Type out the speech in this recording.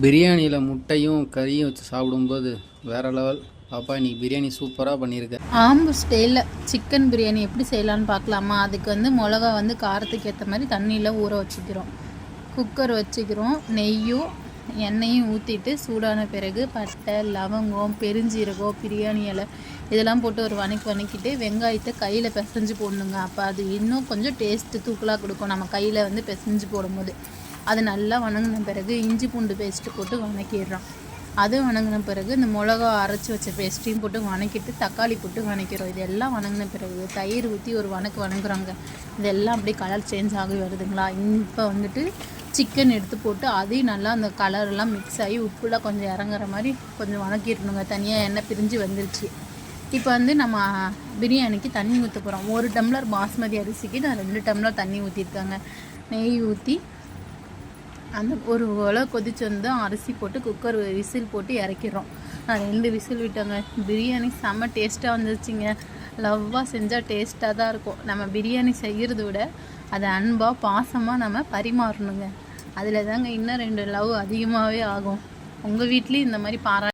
பிரியாணியில் முட்டையும் கறியும் வச்சு சாப்பிடும்போது வேற லெவல் பாப்பா நீ பிரியாணி சூப்பராக பண்ணியிருக்கேன் ஆம்பு ஸ்டைலில் சிக்கன் பிரியாணி எப்படி செய்யலான்னு பார்க்கலாமா? அதுக்கு வந்து மிளகா வந்து காரத்துக்கு ஏற்ற மாதிரி தண்ணியில் ஊற வச்சுக்கிறோம். குக்கர் வச்சுக்கிறோம். நெய்யும் எண்ணெயும் ஊற்றிட்டு சூடான பிறகு பட்டை லவங்கம் பெருஞ்சீரகம் பிரியாணி இலை இதெல்லாம் போட்டு ஒரு வணக்கி வணக்கிட்டு வெங்காயத்தை கையில் பிசைஞ்சு போடணுங்க. அப்போ அது இன்னும் கொஞ்சம் டேஸ்ட்டு தூக்கலாக கொடுக்கும். நம்ம கையில் வந்து பிசைஞ்சு போடும்போது. அது நல்லா வணங்கின பிறகு இஞ்சி பூண்டு பேஸ்ட்டு போட்டு வணக்கிடுறோம். அது வணங்கின பிறகு இந்த மிளகா அரைச்சி வச்ச பேஸ்ட்டையும் போட்டு வணக்கிட்டு தக்காளி போட்டு வணக்கிறோம். இதெல்லாம் வணங்கின பிறகு தயிர் ஊற்றி ஒரு வணக்கு வணங்குறாங்க. இதெல்லாம் அப்படியே கலர் சேஞ்ச் ஆகி வருதுங்களா? இப்போ வந்துட்டு சிக்கன் எடுத்து போட்டு அதையும் நல்லா அந்த கலரெல்லாம் மிக்ஸ் ஆகி உப்புலாம் கொஞ்சம் இறங்குற மாதிரி கொஞ்சம் வணக்கிடணுங்க. தனியாக எண்ணெய் பிரிஞ்சு வந்துருச்சு. இப்போ வந்து நம்ம பிரியாணிக்கு தண்ணி ஊற்ற போகிறோம் ஒரு டம்ளர் பாஸ்மதி அரிசிக்கு நான் ரெண்டு டம்ளர் தண்ணி ஊற்றிருக்காங்க நெய் ஊற்றி அந்த ஒரு உலக கொதிச்சு வந்து அரிசி போட்டு குக்கர் விசில் போட்டு இறக்கிடுறோம். நான் ரெண்டு விசில் விட்டோங்க. பிரியாணி செம்ம டேஸ்ட்டாக வந்துருச்சுங்க. லவ்வாக செஞ்சால் டேஸ்ட்டாக தான் இருக்கும். நம்ம பிரியாணி செய்கிறத விட அதை அன்பாக பாசமாக நம்ம பரிமாறணுங்க. அதில் தாங்க இன்னும் ரெண்டு லவ் அதிகமாகவே ஆகும். உங்கள் வீட்லேயும் இந்த மாதிரி பாரா